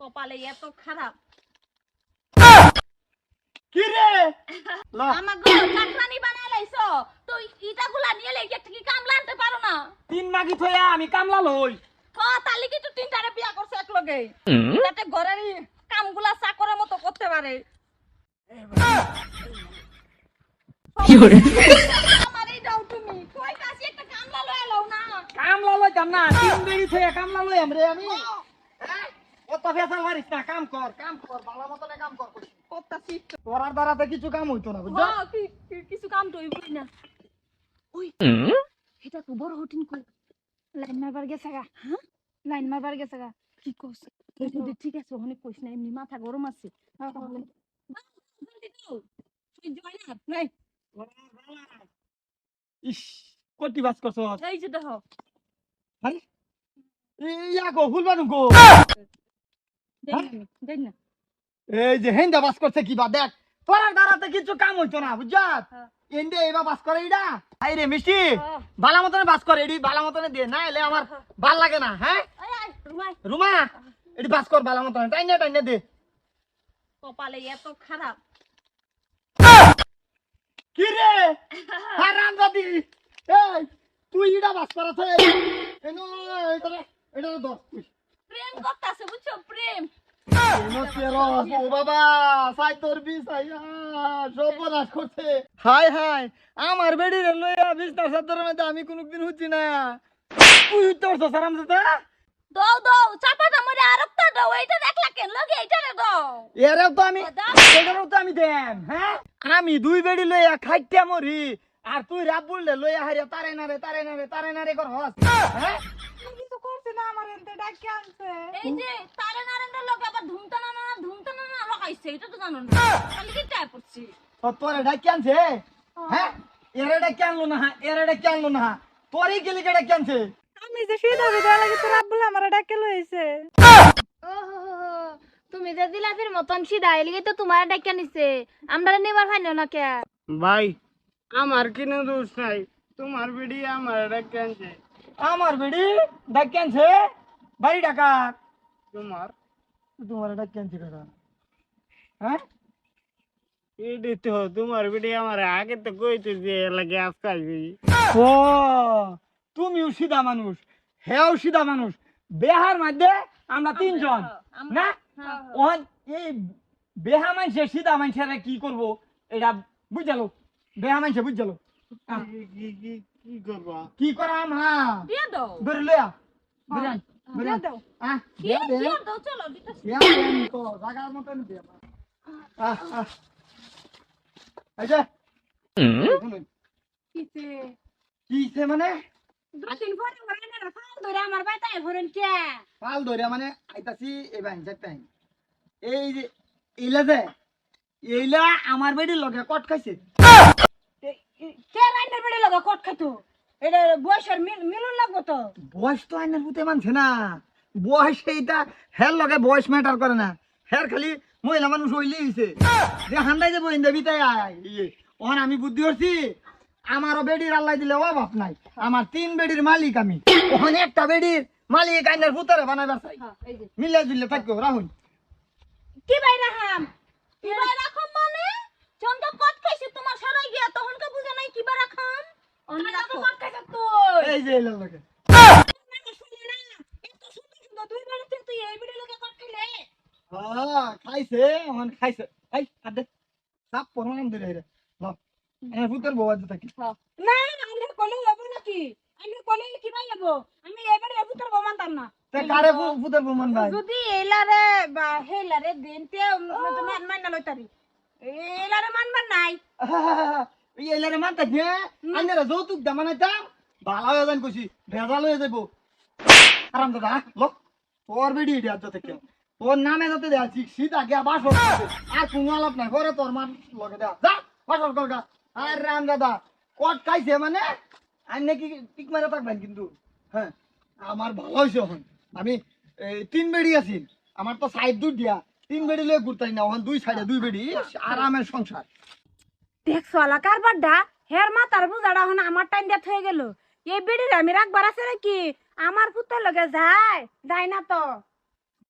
কপালে এত খারাপ। কি রে? ল। আমাকে চাকরানি বানায় লাইছো। তো ইটাগুলা নিয়ে লেগে একটা কি কামলা আনতে পারো না? তিন মাগি থইয়া আমি কামলা লই। হ তাহলে কি তো তিনটারে বিয়া করছে এক লগে যাতে ঘরের কামগুলা চাকরের মতো করতে পারে। আমার এই দাও তুমি। কই কাছে একটা কামলা লও না। কামলা লই না তিন বেড়ি থইয়া কামলা লই আমরে আমি? অত ফেসাল মারিস না কাম কর কাম কর ভালো মতনে কাম কর করতাছি তোর আর দ্বারাতে কিছু কাম হইতো না বুঝছ কিছু কাম তো হইবই না ওই এটা তো বড় হটিন কই লাইন মারবার গেছে গা হ্যাঁ লাইন মারবার গেছে গা কি কস তুই ঠিক আছে অনেক কইস না এমনি মাথা গরম আছে ইস কটি বাস করছ এই যে দেখো আরে ইয়া গো হুলবানু গো এই যে হেন্দা বাস করছে কি বা দেখ তোর দ্বারাতে কিছু কাম হইতো না বুঝছাস। এন্ডে এবা বাস করে ইডা আই রে মিষ্টি হ্যাঁ। মতনে বাস করে এডি ভালো মতনে দে না এলে আমার ভালো লাগে না হ্যাঁ? আয় আয় রুমাই। রুমা এডি বাস কর ভালো মতনে টাইনে টাইনে দে কপালে এত খারাপ। কি রে? হারাম দাদি এই তুই ইডা বাস করাছে এনো এটা এটা দর তুই প্রেম করতাছে বুঝছ? প্রেম। হাই হাই আমার লইয়া মধ্যে আমি কোনদিন হচ্ছি না। তুই তোর সারাম দাদা দাও দাও চাপাটা মরে দাও এইটা দেখলা কেন? লগে এইটা রে দাও। এরাও তো আমি এটারও তো আমি দেন হ্যাঁ? আমি দুই বেডি লইয়া খাইতে মরি আর তুই রাব বললে লইয়া হারিয়া তারে না রে তারে না রে তারে না রে কর হস হ্যাঁ? কিছু না আমার এনতে ডাকে আনছে। এই যে তারে নারেন্দ্র লগে আবার ধুমতা না না ধুমতা না না লাগাইছে এটা তো জানো না। খালি কি টাইপ করছি? ও তোরে ডাকি আনছে? হ্যাঁ। এরা ডাকি আনলো না এরা ডাকি আনলো না তোরই গেলি কে ডাকি আনছে? আমি যে শুয়ে যাবে দেওয়া লাগে তোর আব্বুল আমার ডাকে লইছে। তুমি যে জিলাপির মতন সিধা এলিগে তো তোমার ডাকে নিছে আমরা নেবার ফাইনো না কে? ভাই আমার কিনে দোষ নাই। তোমার বিড়ি আমার ডাকে আনছে। আমার বেডি ডাকি আনছে বাড়ি ডাকা তোমার? তোমার ডাকি আনছে কাকা হ্যাঁ? এটি তো তোমার বিড়ি আমার আগে তো কইতে যে লাগে ও তুমিও সিধা মানুষ হেও সিধা মানুষ। বেহার মধ্যে আমরা তিনজন না? ওহন এই বেহা মানুষের সিধা মানুষেরা কি করব? এটা বুঝালো। বেহা মানুষে বুঝালো। আহ, কি করবা? করাম হ্যাঁ দিয়ে দাও। বের লয়া বেরান দাও। দিয়ে দে। দিয়ে দাও চলো তো মতন এই কিছে কিছে মানে? দুদিন পরে ঘরে না ফাল ধরে আমার বাইতায় ভরেন কে? পাল ধরে মানে আইতাছি চারটাই এই যে এইলা যে এইলা আমার বেডির লগে কট খাইছে। কে রাইনের বেড়ে লাগা? কট খাইতো। এটা বয়সের মিল মিলন লাগবো তো। বয়স তো আইনের পুতে মানছে না। বয়স এইটা হের লগে বয়স ম্যাটার করে না। হের খালি মহিলা মানুষ হইলে হইছে। যে হান্দাই যাব ইন্দা বিতাই আয়। ইয়ে আমি বুদ্ধি করছি আমারও বেডির আল্লাহ দিলে অভাব নাই। আমার তিন বেডির মালিক আমি। ওখানে একটা বেডির মালিক আইনের পুতারে বানাইবার চাই। এই যে। মিলে জুলে থাকো রাহুল। কি বাইরা হাম কিবা রাখম মানে? চন্দ্র কট খাইছে তোমার সরাই গিয়া তখন কে কিবা রাখাম অন্য রাখো। কট খাইছ তো এই যে এলার লগে তুই হ্যাঁ খাইছে ওখান খাইছে। এই আদে সাপ পরমাম ধরে রে ল। এ পুতার বউ আছে থাকি না আমি কলে যাব নাকি আমি কলে কি? ভাই যাব? আমি এবারে এবুতর বমানতাম না। তে কারে পুতার বউ মান যদি এলারে বা হেলারে দিন তে না লইতারি। এলারে মানবার নাই। এলারে মানতা যে আইনারা যৌতুক দাম? বানাইতাম ভালো হয়ে যান কইছি ভেজাল হয়ে যাব আরাম দাদা ল তোর বেডি এটা যাতে কেউ তোর নামে যাতে দেয়া ঠিক সিধা গিয়া বাস আর কোনো আলাপ নাই করে তোর মান লগে দেয়া। যা বাসর কলকা আর রাম দাদা কট খাইছে মানে? আর নাকি টিক মারা থাকবেন কিন্তু হ্যাঁ? আমার ভালো হয়েছে এখন। আমি এই, তিন বেডি আছি। আমার তো সাইড দুধ দিয়া তিন বেডি লয়ে ঘুরতাই না ওখান দুই সাইডে দুই বেডি আরামের সংসার। দেখছ এলাকার বাড্ডা হের মাতার বুঝাটা হন আমার টাইম দেয়া হয়ে গেল। এই বেড়ির আমি রাখবার আছে নাকি? আমার পুত্র লগে যায় যায় না তো।